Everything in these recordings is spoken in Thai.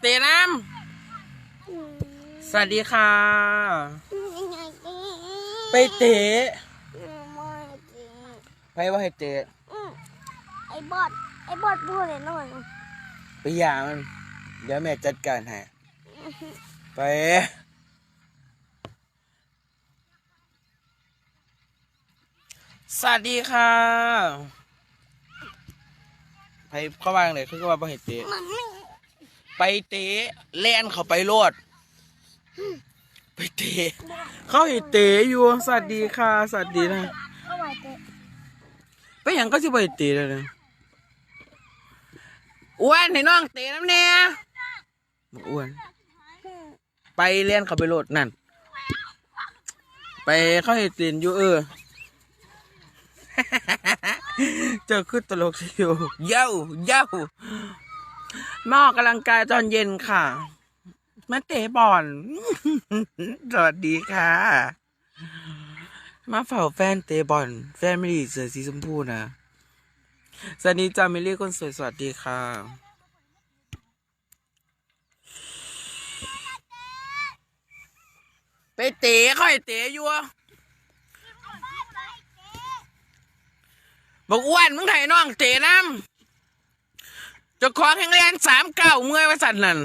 เตะน้ำสวัสดีค่ะ ไปเตะไปว่าให้เตะไอ้บอดไอ้บอดพูดเลยหน่อยไปหยามัน เดี๋ยวแม่จัดการให้ไปสวัสดีค่ะไปเข้าบ้างเลยคือก็ว่าบ่ให้เตะมัน ไม่ไปเตะแล่นเขาไปโลด ไปเตะเขาให้เตะอยู่สวัสดีค่ะสวัสดีนะเอาไว้เตะไปหยังก็จะไปเตะเลยนะอ้วนให้น้องเตะน้ำแน่บอกอ้วน ไปเล่นเขาไปโหลดนั่น ไปเขาให้เตียนอยู่เออ เจอขึ้นตลกอยู่เย้าเย้า มาออกกำลังกายตอนเย็นค่ะ มาเตะบอลสวัสดีค่ะ มาเฝ้าแฟนเตะบอลแฟนไม่ดีเสือสีชมพูนะสวัสดีจ้ามิลี่คนสวยสวัสดีค่ะไปเตะค่อยเตะอยู่บอกอ้วนมึงไถ่น้องเตะน้ำ เจะของแข่งเรียนสามเก้าเมื่อยว่าสันนั่น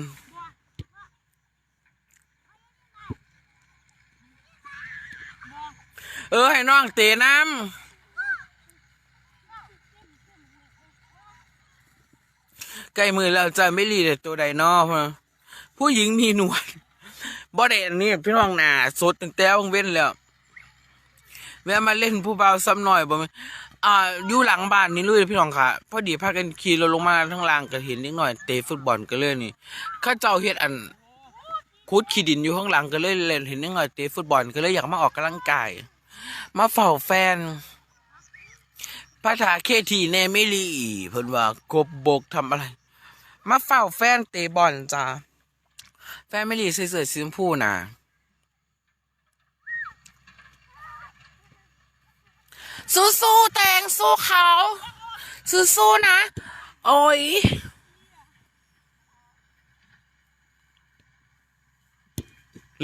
เออให้น้องเตะน้ำใกล้มือแล้วจะไม่รีเด็ดตัวใดนอพะผู้หญิงมีหนวดบ่ได้อันนี้พี่น้องหนาสดตั้งแต่วงเว้นแล้วแวะมาเล่นผู้เบาซ้ำหน่อยบ่ อ่าอยู่หลังบ้านนี่เลยพี่น้องค่ะพอดีพากันขี่รถลงมาทั้งล่างก็เห็นนิดหน่อยเตะฟุตบอลก็เลยนี่ข้าเจ้าเฮ็ดอันคุดขี้ดินอยู่ข้างหลังก็เลยเล่นเห็นนิดหน่อยเตะฟุตบอลก็เลยอยากมาออกกำลังกายมาเฝ้าแฟนพระถาเคทีแนมิลีเพิ่นว่ากบบกทำอะไร มาเฝ้าแฟนเตะบอลจ้าแฟนไมิลี่สวยๆสีชมพูน่ะ สู้ๆแตงสู้เขาสู้ๆนะ โอ้ย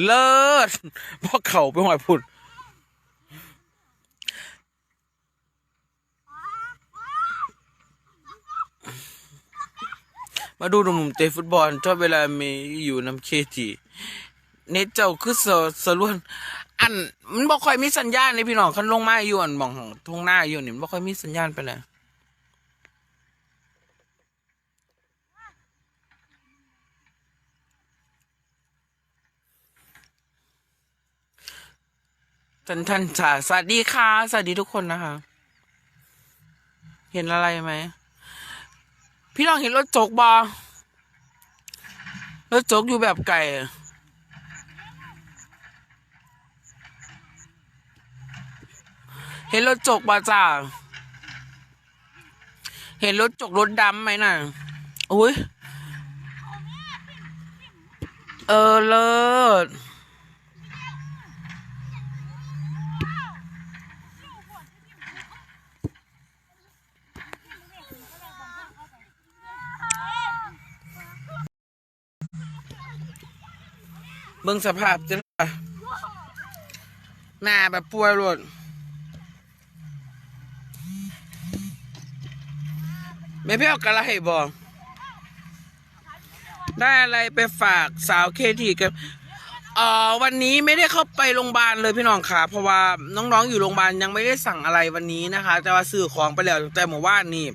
เลิศเพราะเขาไปหอยพุ่นมาดูหนุ่มเตะฟุตบอลชอบเวลามีอยู่น้ำเคทีเน็ตเจ้าคือสสล้วน อันมันบ่ค่อยมีสัญญาณในพี่น้องคันลงมาอยู่อันมองทุ่งหน้าอยู่นี่มันบ่ค่อยมีสัญญาณไปเลยท่านท่านจ่าสวัสดีค่ะ สวัสดีทุกคนนะคะ เห็นอะไรไหม พี่น้องเห็นรถจกบอรถจกอยู่แบบไก่อะ เห็นรถจกบอจ้าเห็นรถจกรถดำไหมน่ะอุ้ยเออเลิศเบิ่งสภาพจะหน้าแบบป่วยรถไม่เพี้ยวกะไรบอได้อะไรไปฝากสาวเคทีกับเอ่อวันนี้ไม่ได้เข้าไปโรงพยาบาลเลยพี่น้องค่ะ เพราะว่าน้องๆอยู่โรงพยาบาลยังไม่ได้สั่งอะไรวันนี้นะคะ แต่ว่าซื้อของไปแล้วแต่เมื่อวานนี่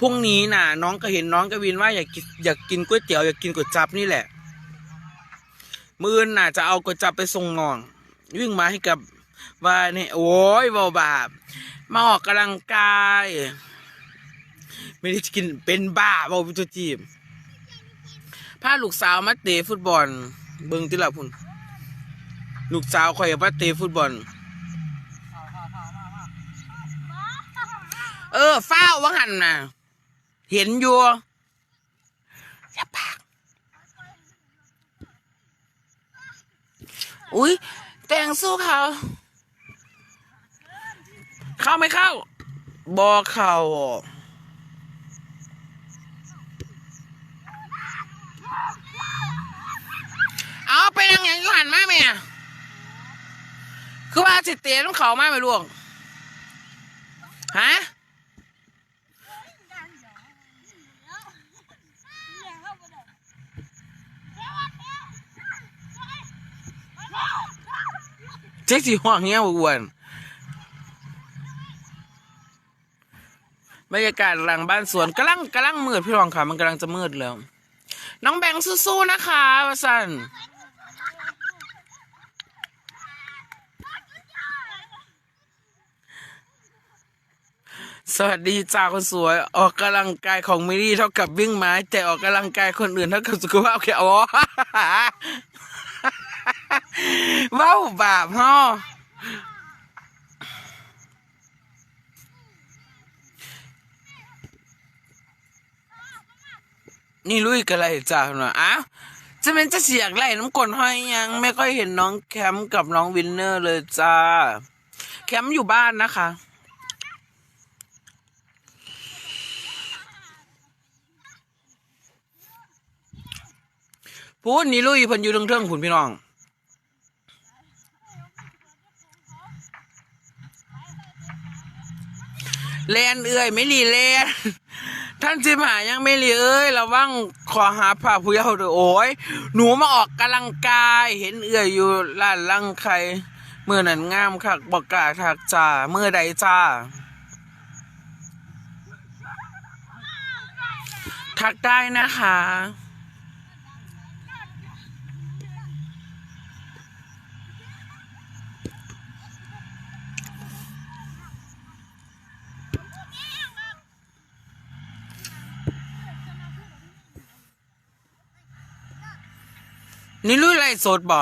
พรุ่งนี้น่ะ น้องก็เห็นน้องกวินว่าอยากกินอยากกินก๋วยเตี๋ยวอยากกินก๋วยจับนี่แหละ มือน่ะ จะเอาก๋วยจับไปส่งน้อง วิ่งมาให้กับว่าเนี่ยโอ้ยเบาบามาออกกำลังกาย ไม่ได้กินเป็นบ้าเบาพิจจีบพาลูกสาวมาเตะฟุตบอล เบิ่งที่ละพุ่นลูกสาวคอยมาเตะฟุตบอล เออฟ้าวว่าหันน่ะ เห็นอยู่อย่าปากอุ้ยแต่งสู้เขา เข้าไม่เข้าบอเข้า เอาไปยังอย่างยูหันมาไหมอะคือว่าสิเตะต้องเขามาไหมลูกฮะเจ๊สีห่วงเงี้ยอ้วนบรรยากาศหลังบ้านสวนกำลังกำลังมืดพี่รองค่ะ มันกำลังจะมืดแล้ว น้องแบงค์สู้ๆนะคะวสัน สวัสดีจ้าคนสวย ออกกำลังกายของมิรี่เท่ากับวิ่งไม้ แต่ออกกำลังกายคนอื่นเท่ากับสุขภาพแค่อ๋อว้าวบาปฮ่อนี่ลุยกันอะไรจ้าหน่อยอ้าวจะเป็นจะเสียกไล่น้ำกลนห้อยยัง ไม่ค่อยเห็นน้องแคมป์กับน้องวินเนอร์เลยจ้า แคมป์อยู่บ้านนะคะ พูดนี่ลุยเพิ่นอยู่เทิงๆผุนพี่น้อง แลนเอื่อยไม่รีแลนท่านจิมหายังไม่รีเอ้ยระวังขอหาผ่าผู้เยาว์ด้วยโอ้ยหนูมาออกกำลังกาย เห็นเอื่อยอยู่ล้านลังใครเมื่อนั้นงามคักบอกกาทักจ้าเมื่อใดจ้าทักได้นะคะ นี่ลุยไรสดบ่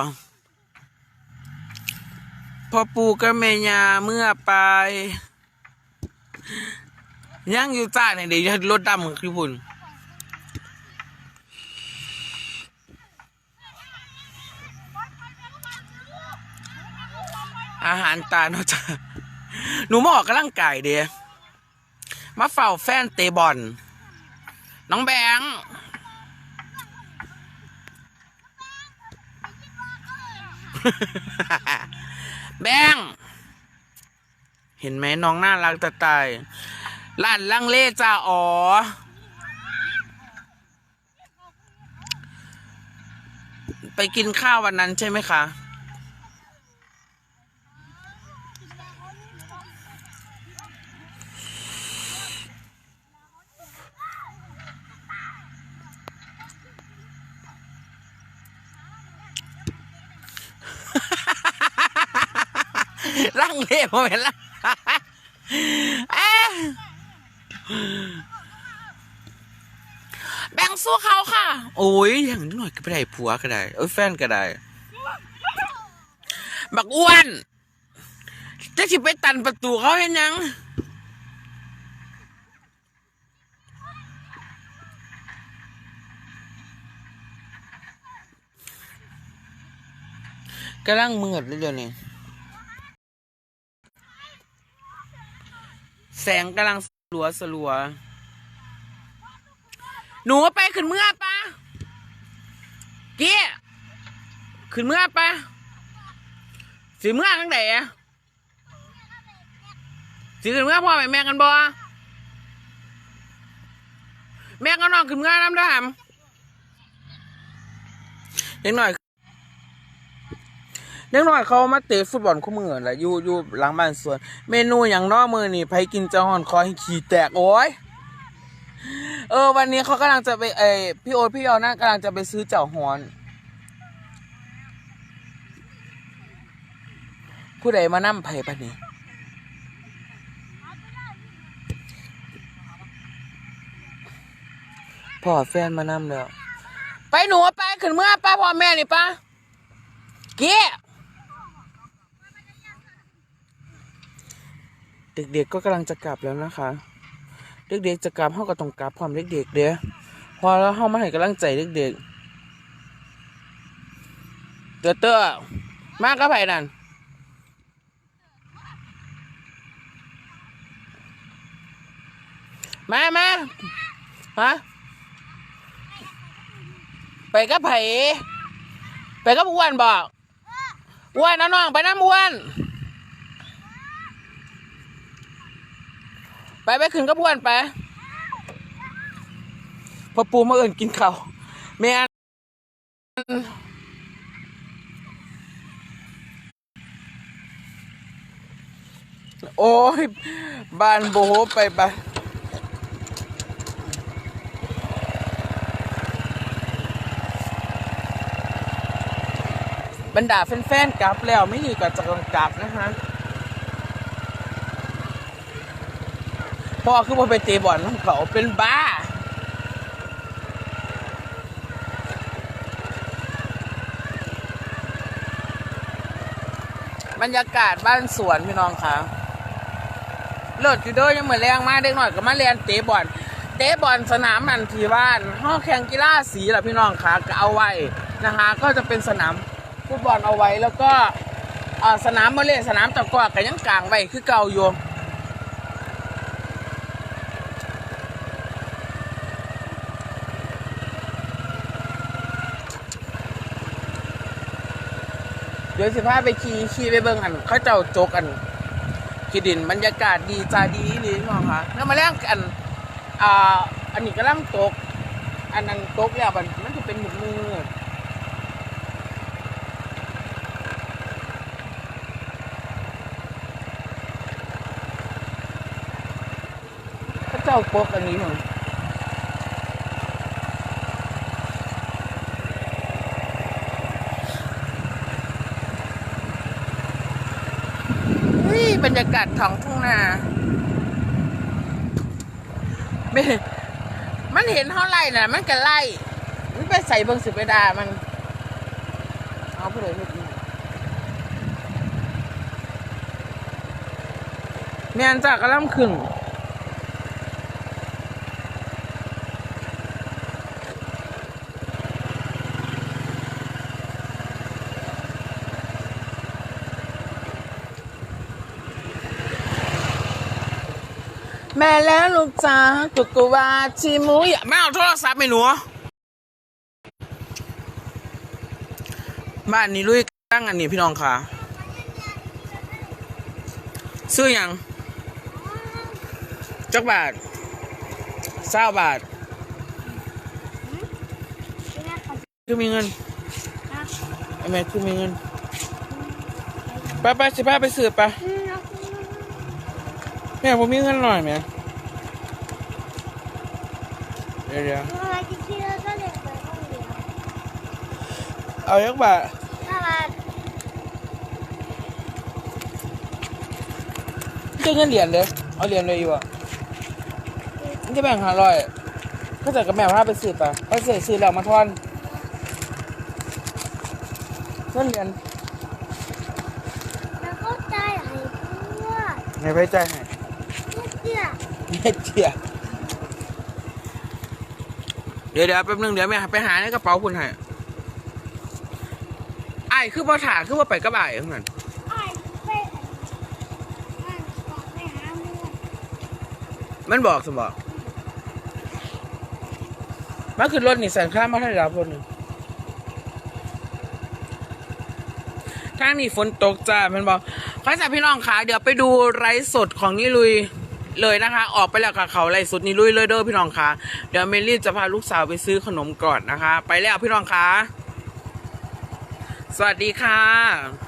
พอปูกับแม่ยาเมื่อไป ยังอยู่จ้าเนี่ยเดี๋ยวรถดำคือพุ่นอาหารตาเนาะจ้าหนูมาออกกำลังกายเดียมาเฝ้าแฟนเตะบอลน้องแบงค์ แบงเห็นไหมน้องน่ารักตะตายล้านลังเลจ้าอ๋อ ไปกินข้าววันนั้นใช่ไหมคะ ลังเลผมเห็นละเอ๊ะแบ่งสู้เขาค่ะ โอ้ยอย่างนิดหน่อยก็ไม่ได้ผัวก็ได้เอ้ยแฟนก็ได้ บักอ้วนจะสิไปตันประตูเขาเห็นยัง กำลังมืดเลยเดี๋ยวนี้แสงกำลังสลัวสลัว หนูไปขึ้นเมื่อปะเกี้ยขึ้นเมื่อปะสิเมื่อทั้งไหนสิขึ้นเมื่อพ่อแม่แม่กันบ่แม่ก็นอนขึ้นเมื่อน้ำได้หมเด็กหน่อย เด็กน่อยเขามาเตะฟุตบอลคู่มือแหละอยู่อยู่หลังบ้านสวน เมนูอย่างนอกมือนี่ไผกินเจ้าหอนคอให้ขี่แตกโอ้ยเออ วันนี้เขากำลังจะไปเออพี่โอ๊ตพี่ยอน่ากำลังจะไปซื้อเจ้าฮอนผู้ใดมานั่มไผ่ปะนี่พ่อแฟนมานั่มแล้ว ไปหนูไปขึ้นเมื่อป้าพ่อแม่นี่ป้าเกี้ เด็กๆก็กำลังจะกลับแล้วนะคะ เด็กๆจะกลับเฮาก็ต้องกลับพร้อมเด็กๆเด้อพอแล้วเฮามาให้กำลังใจเด็กๆเตอเตอมากับไผนั่นมามาฮะไปกับไผไปกับอ้วนบอกอ้วนนะน้องๆไปน้ำอ้วน ไปไปขึ้นกับอ้วนไปพอปูมาเอิ่นกินข้าวแม่นโอ้ยบ้านโบโหไปไปบรรดาแฟนๆกลับแล้วไม่มีก็จะกำกลับนะฮะ พ่อคือว่าไปเตะบอลน้ำเขาเป็นบ้า บรรยากาศบ้านสวนพี่น้องค่ะเลิศอยู่เด้อยังเหมือนแรงมากเด็กหน่อยก็มาเรียนเตะบอลเตะบอลสนามมันทีบ้านห้องแข่งกีฬาสีแหละพี่น้องค่ะก็เอาไว้นะคะ ก็จะเป็นสนามฟุตบอลเอาไว้แล้วก็สนามมาเล่นสนามตะกร้อก็ยังกลางไว้คือเก่าอยู่ ดี๋ยวสิพาไปขี่ขี่ไปเบิ่งอันเขาเจ้าโจกอันขีดินบรรยากาศดีจาดีเลยพี่น้องค่ะแล้วมาแล้งอันอ่าอันนี้กำลังตก อันนั้นตกแล้วมันมันจะเป็นหมุดมืดพระเจ้าตกอันนี้เหรอยบ รรยากาศของทุ่งนาม,มันเห็นเท่าไรน่ะ มันก็ไล่มันไปใส่เบิงสุไปดามัน เอาผู้ใดเฮ็ดอีกแม่นจากกระลำขึง แม่แล้วลูกจ้ากุกวาชิมุยไม่เอาโทรศัพท์ไม่หนูบ้านนี้ลุยตั้งอันนี้พี่น้องค่ะ ซื้อหยังจักบาทเศร้าบาทที่แม่ขอคือมีเงินนะไอ้แม่คือมีเงินไปไปสิพาไปซื้อไปอืมเอา แม่ผมมีเงินหน่อยแม่เดี๋ยวเดี๋ยวอะไรกินที่แล้วก็เด็กไปห้องเดียวเอาจักบาทถ้ามาคือเงินเหรียญเลยเอาเหรียญเลยอยู่อะมันจะแบ่งห้าร้อยก็จะกับแม่พาไปซื้อไปไปซื้อซื้อแล้วมาทอนเงินเหรียญแล้วก็ใจหายเพื่อให้ไปจ่ายให้เพื่อเตี้ย เจียเดี๋ยวเดี๋ยวแป๊บนึงเดี๋ยวแม่ไปหาในกระเป๋าคุณให้ไอ้คือพอถาคือว่าไปกระบ่ายเหมือนกันไอ้ไปมันมันบอกสมบอกมันคือรถนี่สันข้ามมาให้รับคนหนึ่งทางนี้ฝนตกจ้ามันบอกข้าจากพี่น้องขาเดี๋ยวไปดูไลฟ์สดของนี่ลุย เลยนะคะ ออกไปแล้วค่ะเขาไล่สุดนี่ลุยเลยเด้อพี่น้องขาเดี๋ยวเมลี่จะพาลูกสาวไปซื้อขนมก่อนนะคะ ไปแล้วพี่น้องขาสวัสดีค่ะ